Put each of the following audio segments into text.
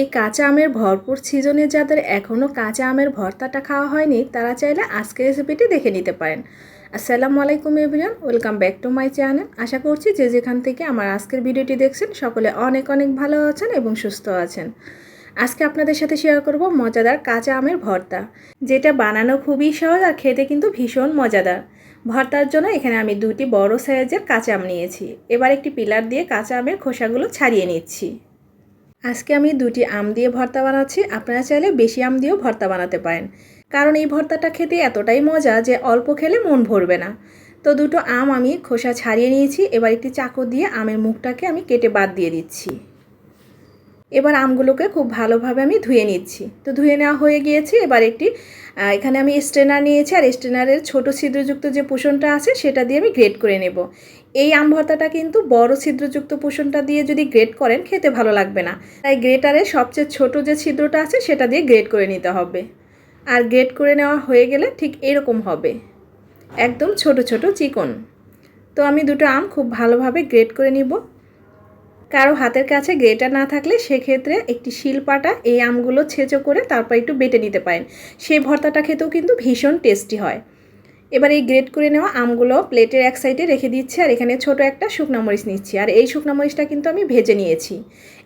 এই কাঁচা আমের ভরপুর সিজনে যাদের এখনও কাঁচা আমের ভর্তাটা খাওয়া হয়নি, তারা চাইলে আজকে রেসিপিটি দেখে নিতে পারেন। আসসালামু আলাইকুম everyone welcome back to my channel আশা করছি যে যেখান থেকে আমার আজকের ভিডিওটি দেখছেন, সকলে অনেক অনেক ভালো আছেন এবং সুস্থ আছেন। আজকে আপনাদের সাথে শেয়ার করব মজাদার কাঁচা আমের ভর্তা, যেটা বানানো খুবই সহজ আর খেতে কিন্তু ভীষণ মজাদার। ভর্তার জন্য এখানে আমি দুটি বড় সাইজের কাঁচা আম নিয়েছি। এবার একটি পিলার দিয়ে কাঁচা আমের খোসাগুলো ছাড়িয়ে নিচ্ছি। আজকে আমি দুটি আম দিয়ে ভর্তা বানাচ্ছি। আপনারা চাইলে বেশি আম দিয়েও ভর্তা বানাতে পারেন। কারণ এই ভর্তাটা খেতে এতটাই মজা যে অল্প খেলে মন ভরবে না। তো দুটো আম আমি খোসা ছাড়িয়ে নিয়েছি। এবার একটি চাকু দিয়ে আমের মুখটাকে আমি কেটে বাদ দিয়ে দিচ্ছি। এবার আমগুলোকে খুব ভালোভাবে আমি ধুয়ে নিচ্ছি। তো ধুয়ে নেওয়া হয়ে গিয়েছে, এবার একটি এখানে আমি স্ট্রেনার নিয়েছি, আর স্ট্রেনারের ছোটো ছিদ্রযুক্ত যে পোষণটা আছে সেটা দিয়ে আমি গ্রেড করে নেব। এই আম ভর্তাটা কিন্তু বড় ছিদ্রযুক্ত পোষণটা দিয়ে যদি গ্রেড করেন, খেতে ভালো লাগবে না। তাই গ্রেটারে সবচেয়ে ছোট যে ছিদ্রটা আছে সেটা দিয়ে গ্রেড করে নিতে হবে। আর গ্রেড করে নেওয়া হয়ে গেলে ঠিক এরকম হবে। একদম ছোট ছোট চিকন। তো আমি দুটো আম খুব ভালোভাবে গ্রেড করে নিব। কারও হাতের কাছে গ্রেটার না থাকলে সেক্ষেত্রে একটি শিলপাটা এই আমগুলো ছেঁচো করে তারপর একটু বেটে নিতে পারেন। সেই ভর্তাটা খেতেও কিন্তু ভীষণ টেস্টি হয়। এবার এই গ্রেট করে নেওয়া আমগুলো প্লেটের এক সাইডে রেখে দিচ্ছি আর এখানে ছোট একটা শুকনো মরিচ নিচ্ছি। আর এই শুকনো মরিচটা কিন্তু আমি ভেজে নিয়েছি।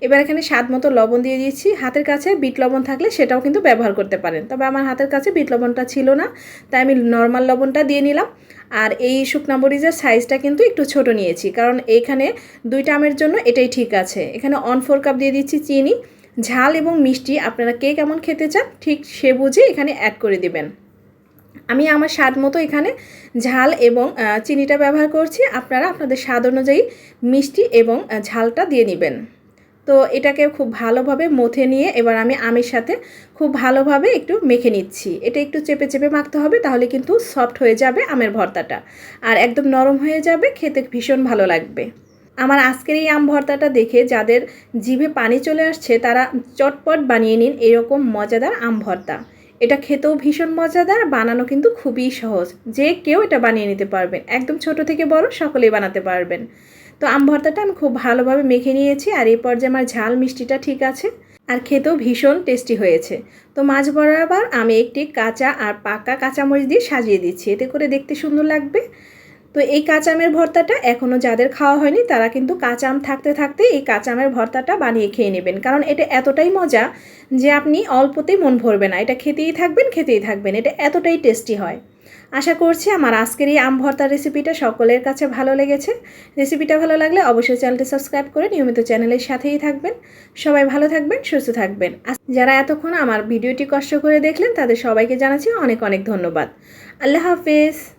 এবার এখানে স্বাদ মতো লবণ দিয়ে দিয়েছি। হাতের কাছে বিট লবণ থাকলে সেটাও কিন্তু ব্যবহার করতে পারেন। তবে আমার হাতের কাছে বিট লবণটা ছিল না, তাই আমি নর্মাল লবণটা দিয়ে নিলাম। আর এই শুকনো মরিচের সাইজটা কিন্তু একটু ছোট নিয়েছি, কারণ এইখানে দুইটা আমের জন্য এটাই ঠিক আছে। এখানে অন ফোর কাপ দিয়ে দিচ্ছি চিনি। ঝাল এবং মিষ্টি, আপনারা কে কেমন খেতে চান, ঠিক সে বুঝে এখানে অ্যাড করে দিবেন। আমি আমার স্বাদ মতো এখানে ঝাল এবং চিনিটা ব্যবহার করছি। আপনারা আপনাদের স্বাদ অনুযায়ী মিষ্টি এবং ঝালটা দিয়ে নেবেন। তো এটাকে খুব ভালোভাবে মথে নিয়ে এবার আমি আমের সাথে খুব ভালোভাবে একটু মেখে নিচ্ছি। এটা একটু চেপে চেপে মাখতে হবে, তাহলে কিন্তু সফট হয়ে যাবে আমের ভর্তাটা। আর একদম নরম হয়ে যাবে, খেতে ভীষণ ভালো লাগবে। আমার আজকের এই আম ভর্তাটা দেখে যাদের জিভে পানি চলে আসছে, তারা চটপট বানিয়ে নিন এরকম মজাদার আম ভর্তা। এটা খেতেও ভীষণ মজাদার, বানানো কিন্তু খুবই সহজ। যে কেউ এটা বানিয়ে নিতে পারবেন। একদম ছোট থেকে বড় সকলেই বানাতে পারবেন। তো আম ভর্তাটা আমি খুব ভালোভাবে মেখে নিয়েছি আর এই পর্যায়ে আমার ঝাল মিষ্টিটা ঠিক আছে আর খেতেও ভীষণ টেস্টি হয়েছে। তো মাছ বরাবর আমি একটি কাঁচা আর পাকা কাঁচামরিচ দিয়ে সাজিয়ে দিচ্ছি। এতে করে দেখতে সুন্দর লাগবে। তো এই কাঁচা আমের ভর্তাটা এখনও যাদের খাওয়া হয়নি, তারা কিন্তু কাঁচা আম থাকতে থাকতে এই কাঁচা আমের ভর্তাটা বানিয়ে খেয়ে নেবেন। কারণ এটা এতটাই মজা যে আপনি অল্পতেই মন ভরবে না। এটা খেতেই থাকবেন খেতেই থাকবেন। এটা এতটাই টেস্টি হয়। আশা করছি আমার আজকের এই আম ভর্তার রেসিপিটা সকলের কাছে ভালো লেগেছে। রেসিপিটা ভালো লাগলে অবশ্যই চ্যানেলটি সাবস্ক্রাইব করে নিয়মিত চ্যানেলের সাথেই থাকবেন। সবাই ভালো থাকবেন, সুস্থ থাকবেন। যারা এতক্ষণ আমার ভিডিওটি কষ্ট করে দেখলেন, তাদের সবাইকে জানাচ্ছি অনেক অনেক ধন্যবাদ। আল্লাহ হাফেজ।